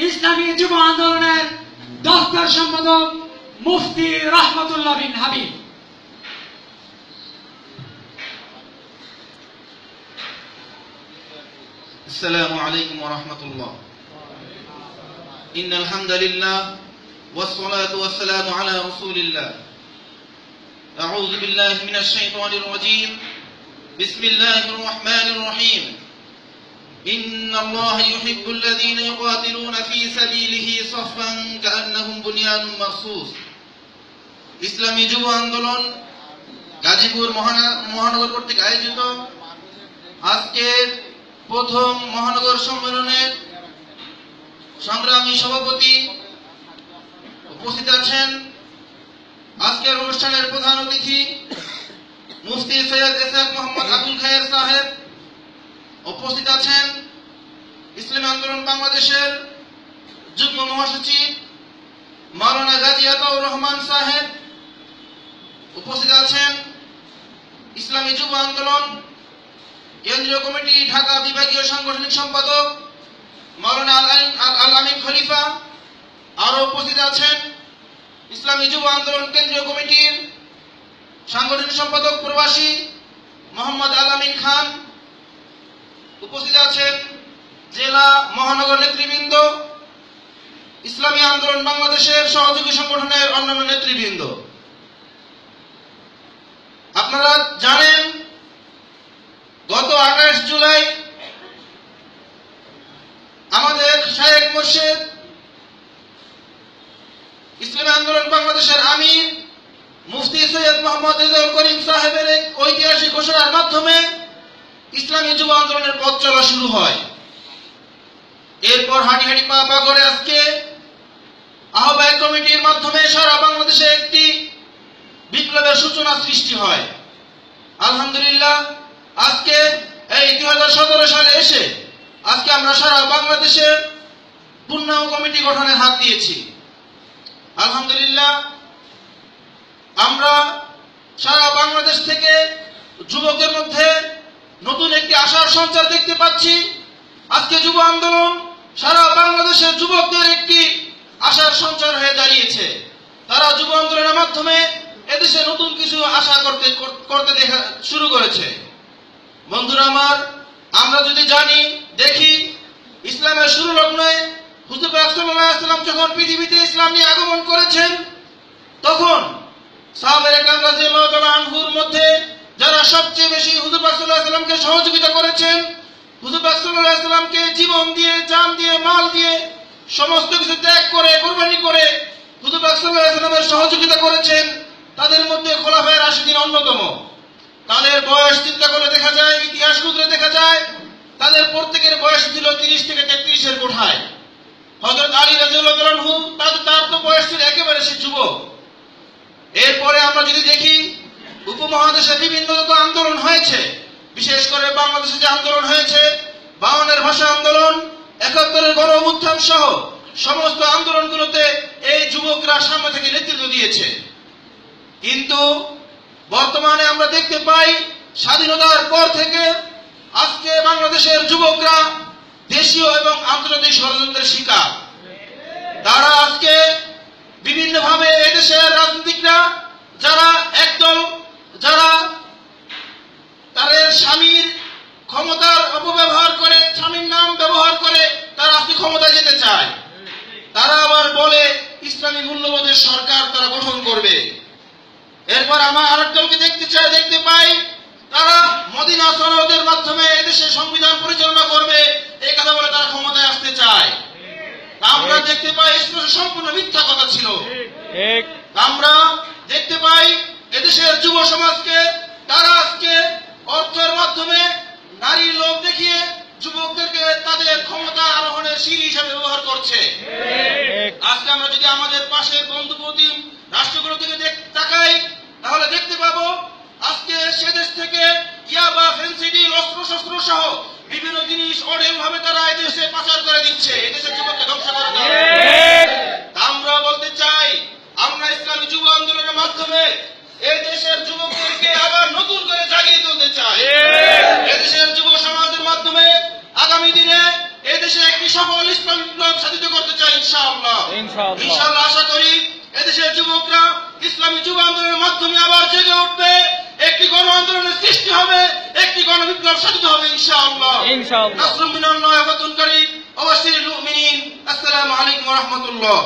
ইসলামী যুব আন্দোলনের দফতর সম্পাদক মুফতি রহমতুল্লাহ বিন হাবিব السلام عليكم ورحمة الله إن الحمد لله والصلاة والسلام على رسول الله أعوذ بالله من الشيطان الرجيم بسم الله الرحمن الرحيم إن الله يحب الذين يقاتلون في سبيله صفا كأنهم بنيان مرصوص ইসলামী যুব আন্দোলন গাজীপুর মহানা- মহানগর কর্তৃক আয়োজিত আজকের প্রথম মহানগর সম্মেলনের সংগ্রামী সভাপতি উপস্থিত আছেন আজকের অনুষ্ঠানের প্রধান অতিথি মুফতি সৈয়দ এসাদ মোহাম্মদ আবুল খায়ের সাহেব উপস্থিত আছেন ইসলামী আন্দোলন বাংলাদেশের যুগ্ম মহাসচিব মাওলানা গাজী আতাউর রহমান সাহেব। উপস্থিত আছেন ইসলামী যুব আন্দোলন কেন্দ্রীয় কমিটি ঢাকা বিভাগীয় সাংগঠনিক সম্পাদক মাওলানা আল আইন- আল আল খলিফা। আরও উপস্থিত আছেন ইসলামী যুব আন্দোলন কেন্দ্রীয় কমিটির সাংগঠনিক সম্পাদক প্রবাসী মোহাম্মদ আল আমিন খান। উপস্থিত আছেন জেলা মহানগর নেতৃবৃন্দ, ইসলামী আন্দোলন বাংলাদেশের সহযোগী সংগঠনের অন্যান্য নেতৃবৃন্দ। আপনারা জানেন, গত আঠাশ জুলাই আমাদের শায়েক মোর্শেদ, ইসলামী আন্দোলন বাংলাদেশের আমির মুফতি সৈয়দ মোহাম্মদ রেজাউল করিম সাহেবের এক ঐতিহাসিক ঘোষণার মাধ্যমে ইসলামী যুব আন্দোলনের পথ চলা শুরু হয়। এরপর হাঁটি হাঁটি পা পা করে আজকে আহ্বায়ক কমিটির মাধ্যমে সারা বাংলাদেশে একটি বিপ্লবের সূচনা সৃষ্টি হয়। আলহামদুলিল্লাহ, আজকে এই দুই হাজার সতেরো সালে এসে আজকে আমরা সারা বাংলাদেশে পূর্ণাঙ্গ কমিটি গঠনে হাত দিয়েছি। আলহামদুলিল্লাহ, আমরা সারা বাংলাদেশ থেকে যুবকদের মধ্যে নতুন একটি আশার সঞ্চার দেখতে পাচ্ছি। আজকে যুব আন্দোলন সারা বাংলাদেশের যুবকদের একটি আশার সঞ্চার হয়ে দাঁড়িয়েছে। তারা যুব আন্দোলনের মাধ্যমে এদেশে নতুন কিছু আশা করতে করতে দেখা শুরু করেছে। বন্ধুরা আমার, আমরা যদি জানি, দেখি, ইসলামের শুরু লগ্নে হুজুর সাল্লাম যখন পৃথিবীতে ইসলাম নিয়ে আগমন করেছেন, তখন তাআলা আনহুর মধ্যে যারা সবচেয়ে বেশি হুজুর পাক সাল্লাল্লাহু সহযোগিতা করেছেন। হুজুর পাক সাল্লামকে জীবন দিয়ে, জান দিয়ে, মাল দিয়ে সমস্ত কিছু ত্যাগ করে, কোরবানি করে হুজুর পাক সাল্লাল্লাহু আলাইহি সাল্লামের সহযোগিতা করেছেন। তাদের মধ্যে খোলাফায়ে রাশিদিন অন্যতম। তাদের বয়স চিন্তা করলে দেখা যায়, ইতিহাস খুঁজলে দেখা যায়, তাদের প্রত্যেকের বয়স ছিল তিরিশ থেকে তেত্রিশের কোঠায়। হজরত আলী রাজু তার তার তো বয়স ছিল একেবারে সে যুবক। এরপরে আমরা যদি দেখি উপমহাদেশে বিভিন্ন যত আন্দোলন হয়েছে। বিশেষ করে বাংলাদেশে যে আন্দোলন হয়েছে বাউনের ভাষা আন্দোলন, একাত্তরের গণ উত্থান সহ সমস্ত আন্দোলনগুলোতে এই যুবকরা সামনে থেকে নেতৃত্ব দিয়েছে। কিন্তু বর্তমানে আমরা দেখতে পাই, স্বাধীনতার পর থেকে আজকে বাংলাদেশের যুবকরা দেশীয় এবং আন্তর্জাতিক ষড়যন্ত্রের শিকার। তারা আজকে বিভিন্নভাবে এদেশের রাজনীতিকরা যারা একদল যারা তাদের স্বামীর ক্ষমতার অপব্যবহার করে স্বামীর নাম ব্যবহার করে তারা আজকে ক্ষমতায় যেতে চায় তারা আবার বলে ইসলামী মূল্যবোধের সরকার তারা গঠন করবে। এরপর আমার আরেক দলকে দেখতে চাই দেখতে পাই তারা মদিনা সনদের মাধ্যমে এদেশে সংবিধান পরিচালনা করবে। এই কথা বলে তারা ক্ষমতায় আসতে চায়। আমরা দেখতে পাই সম্পূর্ণ মিথ্যা কথা ছিল। আমরা দেখতে পাই এদেশের যুব সমাজকে তারা আজকে অর্থের মাধ্যমে নারীর লোক দেখিয়ে যুবকদেরকে তাদের ক্ষমতা আরোহণের সিঁড়ি হিসাবে ব্যবহার করছে ঠিক আজকে আমরা যদি আমাদের পাশের বন্ধু প্রতিম রাষ্ট্রগুলো থেকে তাকাই তাহলে দেখতে পাবো আজকে সে দেশ থেকে ইয়াবা সহ বিভিন্ন জিনিস অনেক ভাবে তারা এদেশে পাচার করে দিচ্ছে। এদেশের যুবককে ধ্বংস করে আমরা বলতে চাই আমরা ইসলামী যুব আন্দোলনের মাধ্যমে এই দেশের যুবকদেরকে আবার নতুন করে জাগিয়ে তুলতে চাই। এদেশের যুব সমাজের মাধ্যমে আগামী দিনে এই দেশে একটি সফল ইসলাম বিপ্লব সাধিত করতে চাই ইনশাআল্লাহ। ইনশাআল্লাহ। ইনশাআল্লাহ আশা করি এদেশের যুবকরা ইসলামী যুব আন্দোলনের মাধ্যমে আবার জেগে উঠবে। একটি গণ আন্দোলনের সৃষ্টি হবে একটি গণ বিপ্লব সাধিত হবে ইনশাআল্লাহ। ইনশাআল্লাহ। নাসরুম মিনাল্লাহি ওয়া মুমিনিন আসসালামু আলাইকুম ওয়া রাহমাতুল্লাহ।